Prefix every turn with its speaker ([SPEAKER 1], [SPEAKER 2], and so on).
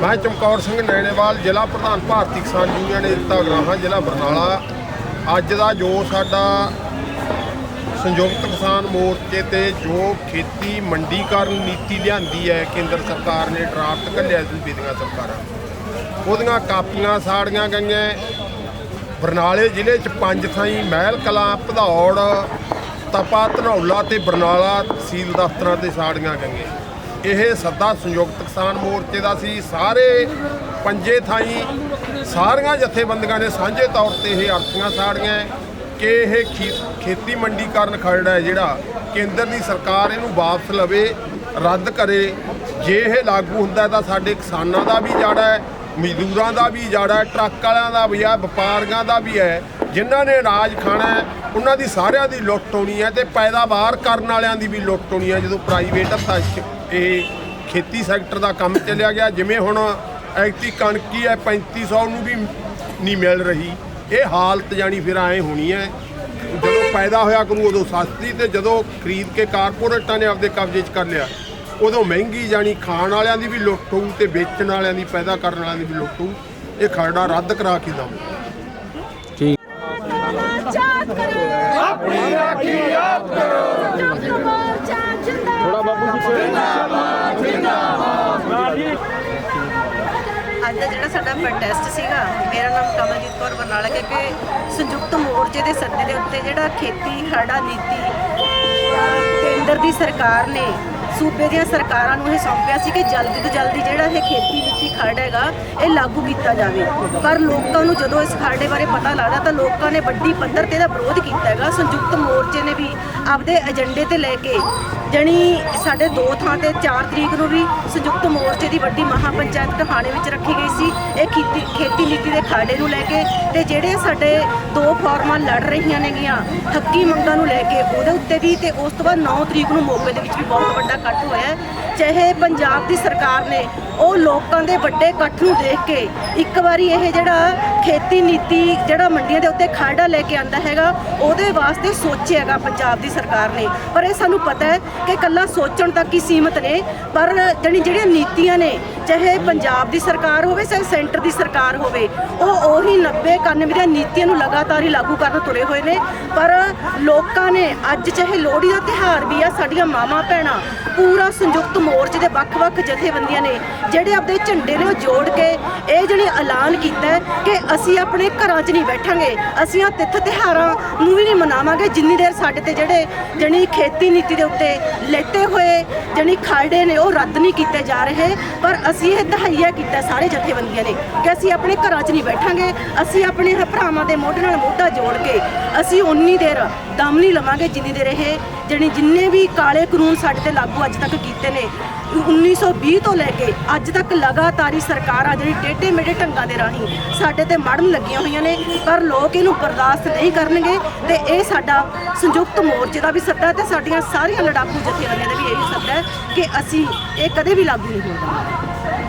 [SPEAKER 1] ਮੈਂ ਚਮਕੌਰ ਸਿੰਘ ਨੈਣੇਵਾਲ ਜ਼ਿਲ੍ਹਾ ਪ੍ਰਧਾਨ ਭਾਰਤੀ ਕਿਸਾਨ ਯੂਨੀਅਨ ਏਕਤਾ ਗਰਾਹਾਂ, ਜ਼ਿਲ੍ਹਾ ਬਰਨਾਲਾ। ਅੱਜ ਦਾ ਜੋ ਸਾਡਾ ਸੰਯੁਕਤ ਕਿਸਾਨ ਮੋਰਚੇ ਤੇ ਜੋ ਖੇਤੀ ਮੰਡੀਕਰਨ ਨੀਤੀ ਲਿਆਂਦੀ ਹੈ, ਕੇਂਦਰ ਸਰਕਾਰ ਨੇ ਡਰਾਫਟ ਘੱਲਿਆ ਸੂਬੇ ਦੀਆਂ ਸਰਕਾਰਾਂ। ਉਹਦੀਆਂ ਕਾਪੀਆਂ ਸਾੜੀਆਂ ਗਈਆਂ ਬਰਨਾਲੇ ਜ਼ਿਲ੍ਹੇ 'ਚ ਪੰਜ ਥਾਈਂ ਮਹਿਲ, ਕਲਾਂ, ਭਦੌੜ, ਤਪਾ, ਧਨੌਲਾ ਤੇ ਬਰਨਾਲਾ ਤਹਿਸੀਲ ਦਫ਼ਤਰਾਂ ਤੇ ਸਾੜੀਆਂ ਗਈਆਂ। ਇਹ ਸੱਦਾ ਸੰਯੁਕਤ ਕਿਸਾਨ ਮੋਰਚੇ ਦਾ ਸੀ। ਸਾਰੇ ਪੰਜੇ ਥਾਈ ਸਾਰੀਆਂ ਜਥੇਬੰਦੀਆਂ ਨੇ ਸਾਂਝੇ ਤੌਰ ਤੇ ਇਹ ਅਰਥੀਆਂ ਸਾੜੀਆਂ। ਕਿ ਇਹ ਖੀ- ਖੇਤੀ ਮੰਡੀਕਰਨ ਖਰੜਾ ਹੈ ਜਿਹੜਾ ਕੇਂਦਰ ਦੀ ਸਰਕਾਰ ਇਹਨੂੰ ਵਾਪਸ ਲਵੇ, ਰੱਦ ਕਰੇ। ਜੇ ਇਹ ਲਾਗੂ ਹੁੰਦਾ ਤਾਂ ਸਾਡੇ ਕਿਸਾਨਾਂ ਦਾ ਵੀ ਜਾੜਾ ਹੈ, ਮਜ਼ਦੂਰਾਂ ਦਾ ਵੀ ਜਾੜਾ ਟਰੱਕ ਵਾਲਿਆਂ ਦਾ ਵੀ ਹੈ, ਵਪਾਰੀਆਂ ਦਾ ਵੀ ਹੈ। ਜਿਨ੍ਹਾਂ ਨੇ ਅਨਾਜ ਖਾਣਾ ਉਹਨਾਂ ਦੀ ਸਾਰਿਆਂ ਦੀ ਲੁੱਟ ਹੋਣੀ ਹੈ ਤੇ ਪੈਦਾਵਾਰ ਕਰਨ ਵਾਲਿਆਂ ਦੀ ਵੀ ਲੁੱਟ ਹੋਣੀ ਹੈ, ਜਦੋਂ ਪ੍ਰਾਈਵੇਟ ਹੱਥਾਂ 'ਚ ਇਹ ਖੇਤੀ ਸੈਕਟਰ ਦਾ ਕੰਮ ਚੱਲਿਆ ਗਿਆ। ਜਿਵੇਂ ਹੁਣ ਐਕਟੀ ਕਣਕੀ ਹੈ 3500 ਨੂੰ ਵੀ ਨਹੀਂ ਮਿਲ ਰਹੀ। ਇਹ ਹਾਲਤ ਜਾਣੀ ਫਿਰ ਐ ਹੋਣੀ ਹੈ। ਜਦੋਂ ਪੈਦਾ ਹੋਇਆ ਕਰੂ ਉਦੋਂ ਸਸਤੀ ਤੇ ਜਦੋਂ ਖਰੀਦ ਕੇ ਕਾਰਪੋਰੇਟਾਂ ਨੇ ਆਪਦੇ ਕਬਜ਼ੇ 'ਚ ਕਰ ਲਿਆ ਉਦੋਂ ਮਹਿੰਗੀ ਜਾਣੀ ਖਾਣ ਵਾਲਿਆਂ ਦੀ ਵੀ ਲੁੱਟ ਹੋਊ ਤੇ ਵੇਚਣ ਵਾਲਿਆਂ ਦੀ ਪੈਦਾ ਕਰਨ ਵਾਲਿਆਂ ਦੀ ਵੀ ਲੁੱਟ ਹੋਊ। ਇਹ ਖਰੜਾ ਰੱਦ ਕਰਾ ਕੇ ਦਵਾਂ
[SPEAKER 2] ਆਪਣੀ ਰਾਖੀ ਆਪ ਕਰੋ।
[SPEAKER 3] ਅੱਜ ਦਾ ਜਿਹੜਾ ਸਾਡਾ ਪ੍ਰੋਟੈਸਟ ਸੀਗਾ, ਮੇਰਾ ਨਾਮ ਕਮਲਜੀਤ ਕੌਰ ਬਰਨਾਲਾ, ਕਿਉਂਕਿ ਸੰਯੁਕਤ ਮੋਰਚੇ ਦੇ ਸੱਦੇ ਦੇ ਉੱਤੇ ਜਿਹੜਾ ਖੇਤੀ ਖੜਾ ਨੀਤੀ ਕੇਂਦਰ ਦੀ ਸਰਕਾਰ ਨੇ ਸੂਬੇ ਦੀਆਂ ਸਰਕਾਰਾਂ ਨੂੰ ਇਹ ਸੌਂਪਿਆ ਸੀ ਕਿ ਜਲਦੀ ਤੋਂ ਜਲਦੀ ਜਿਹੜਾ ਇਹ ਖੇਤੀ ਨੀਤੀ ਖਰੜ ਹੈਗਾ, ਇਹ ਲਾਗੂ ਕੀਤਾ ਜਾਵੇ। ਪਰ ਲੋਕਾਂ ਨੂੰ ਜਦੋਂ ਇਸ ਖਰੜੇ ਬਾਰੇ ਪਤਾ ਲੱਗਦਾ, ਤਾਂ ਲੋਕਾਂ ਨੇ ਵੱਡੀ ਪੱਧਰ ਤੇ ਇਹਦਾ ਵਿਰੋਧ ਕੀਤਾ ਹੈਗਾ। ਸੰਯੁਕਤ ਮੋਰਚੇ ਨੇ ਵੀ ਆਪਦੇ ਏਜੰਡੇ ਤੇ ਲੈ ਕੇ ਜਣੀ ਸਾਡੇ ਦੋ ਥਾਂ ਤੇ 4 ਤਰੀਕ ਨੂੰ ਵੀ ਸੰਯੁਕਤ ਮੋਰਚੇ ਦੀ ਵੱਡੀ ਮਹਾਪੰਚਾਇਤ ਟਹਾਣੇ ਵਿੱਚ ਰੱਖੀ ਗਈ ਸੀ। ਇਹ ਖੇਤੀ ਖੇਤੀ ਨੀਤੀ ਦੇ ਖਾੜੇ ਨੂੰ ਲੈ ਕੇ ਤੇ ਜਿਹੜੇ ਸਾਡੇ ਦੋ ਫਾਰਮਾਂ ਲੜ ਰਹੀਆਂ ਨੇਗੀਆਂ ਹੱਕੀ ਮੰਗਾਂ ਨੂੰ ਲੈ ਕੇ, ਉਹਦੇ ਉੱਤੇ ਵੀ ਤੇ ਉਸ ਤੋਂ ਬਾਅਦ 9 ਤਰੀਕ ਨੂੰ ਮੋਗੇ ਦੇ ਵਿੱਚ ਵੀ ਬਹੁਤ ਵੱਡਾ ਇਕੱਠ ਹੋਇਆ। ਚਾਹੇ ਪੰਜਾਬ ਦੀ ਸਰਕਾਰ ਨੇ ਉਹ ਲੋਕਾਂ ਦੇ ਵੱਡੇ ਇਕੱਠ ਨੂੰ ਦੇਖ ਕੇ ਇੱਕ ਵਾਰੀ ਇਹ ਜਿਹੜਾ ਖੇਤੀ ਨੀਤੀ ਜਿਹੜਾ ਮੰਡੀਆਂ ਦੇ ਉੱਤੇ ਖਾੜਾ ਲੈ ਕੇ ਆਂਦਾ ਹੈਗਾ, ਉਹਦੇ ਵਾਸਤੇ ਸੋਚਿਆ ਹੈਗਾ ਪੰਜਾਬ ਦੀ ਸਰਕਾਰ ਨੇ। ਪਰ ਇਹ ਸਾਨੂੰ ਪਤਾ ਹੈ ਕਿ ਕੱਲਾ ਸੋਚਣ ਤੱਕ ਹੀ ਸੀਮਤ ਨੇ। ਪਰ ਜਿਹੜੀ ਜਿਹੜੀਆਂ ਨੀਤੀਆਂ ਨੇ, ਚਾਹੇ ਪੰਜਾਬ ਦੀ ਸਰਕਾਰ ਹੋਵੇ, ਚਾਹੇ ਸੈਂਟਰ ਦੀ ਸਰਕਾਰ ਹੋਵੇ, ਉਹ ਉਹੀ 90 91 ਦੀਆਂ ਨੀਤੀਆਂ ਨੂੰ ਲਗਾਤਾਰ ਹੀ ਲਾਗੂ ਕਰਨ ਤੁਰੇ ਹੋਏ ਨੇ। ਪਰ ਲੋਕਾਂ ਨੇ ਅੱਜ ਚਾਹੇ ਲੋਹੜੀ ਦਾ ਤਿਹਾਰ ਵੀ ਆ, ਸਾਡੀਆਂ ਮਾਵਾਂ ਭੈਣਾਂ ਪੂਰਾ ਸੰਯੁਕਤ ਮੋਰਚੇ ਦੇ ਵੱਖ-ਵੱਖ ਜਥੇਬੰਦੀਆਂ ਨੇ ਜਿਹੜੇ ਆਪਦੇ ਝੰਡੇ ਨੇ ਉਹ ਜੋੜ ਕੇ ਇਹ ਜਿਹੜੀ ਐਲਾਨ ਕੀਤਾ ਹੈ ਕਿ ਅਸੀਂ ਆਪਣੇ ਘਰਾਂ 'ਚ ਨਹੀਂ ਬੈਠਾਂਗੇ, ਅਸੀਂ ਆ ਤਿੱਥ ਤਿਹਾਰਾਂ ਨੂੰ ਵੀ ਨਹੀਂ ਮਨਾਵਾਂਗੇ, ਜਿੰਨੀ ਦੇਰ ਸਾਡੇ ਤੇ ਜਿਹੜੇ ਜਣੀ ਖੇਤੀ ਨੀਤੀ ਦੇ ਉੱਤੇ ਲੈਟੇ ਹੋਏ ਜਣੀ ਖਾੜੇ ਨੇ, ਉਹ ਰੱਦ ਨਹੀਂ ਕੀਤੇ ਜਾ ਰਹੇ, ਪਰ ਅਸੀਂ ਇਹ ਦਹਾਈਆ ਕੀਤਾ ਸਾਰੇ ਜਥੇਬੰਦੀਆਂ ਨੇ ਕਿ ਅਸੀਂ ਆਪਣੇ ਘਰਾਂ 'ਚ ਨਹੀਂ ਬੈਠਾਂਗੇ, ਅਸੀਂ ਆਪਣੇ ਭਰਾਵਾਂ ਦੇ ਮੋਢੇ ਨਾਲ ਮੋਢਾ ਜੋੜ ਕੇ ਅਸੀਂ ਉਨੀ ਦੇਰ ਦਮ ਨਹੀਂ ਲਵਾਂਗੇ ਜਿੰਨੀ ਦੇਰ ਇਹ ਜਣੀ ਜਿੰਨੇ ਵੀ ਕਾਲੇ ਕਾਨੂੰਨ ਸਾਡੇ ਤੇ ਲਾਗੂ ਅੱਜ ਤੱਕ ਕੀਤੇ ਨੇ 1920 ਤੋਂ ਲੈ ਕੇ ਅੱਜ ਤੱਕ ਲਗਾਤਾਰ ਹੀ ਸਰਕਾਰਾਂ ਜਿਹੜੀ ਟੇਢੇ ਮੇਢੇ ਢੰਗਾਂ ਦੇ ਰਾਹੀਂ ਸਾਡੇ ਤੇ ਮੜਨ ਲੱਗੀਆਂ ਹੋਈਆਂ ਨੇ, ਪਰ ਲੋਕ ਇਹਨੂੰ ਬਰਦਾਸ਼ਤ ਨਹੀਂ ਕਰਨਗੇ ਤੇ ਇਹ ਸਾਡਾ ਸੰਯੁਕਤ ਮੋਰਚੇ ਦਾ ਵੀ ਸੱਦਾ ਹੈ ਤੇ ਸਾਡੀਆਂ ਸਾਰੀਆਂ ਲੜਾਕੂ ਜਥੇਬੰਦੀਆਂ ਦਾ ਵੀ ਇਹੀ ਸੱਦਾ ਹੈ ਕਿ ਅਸੀਂ ਇਹ ਕਦੇ ਵੀ ਲਾਗੂ ਨਹੀਂ ਹੋਣਾ।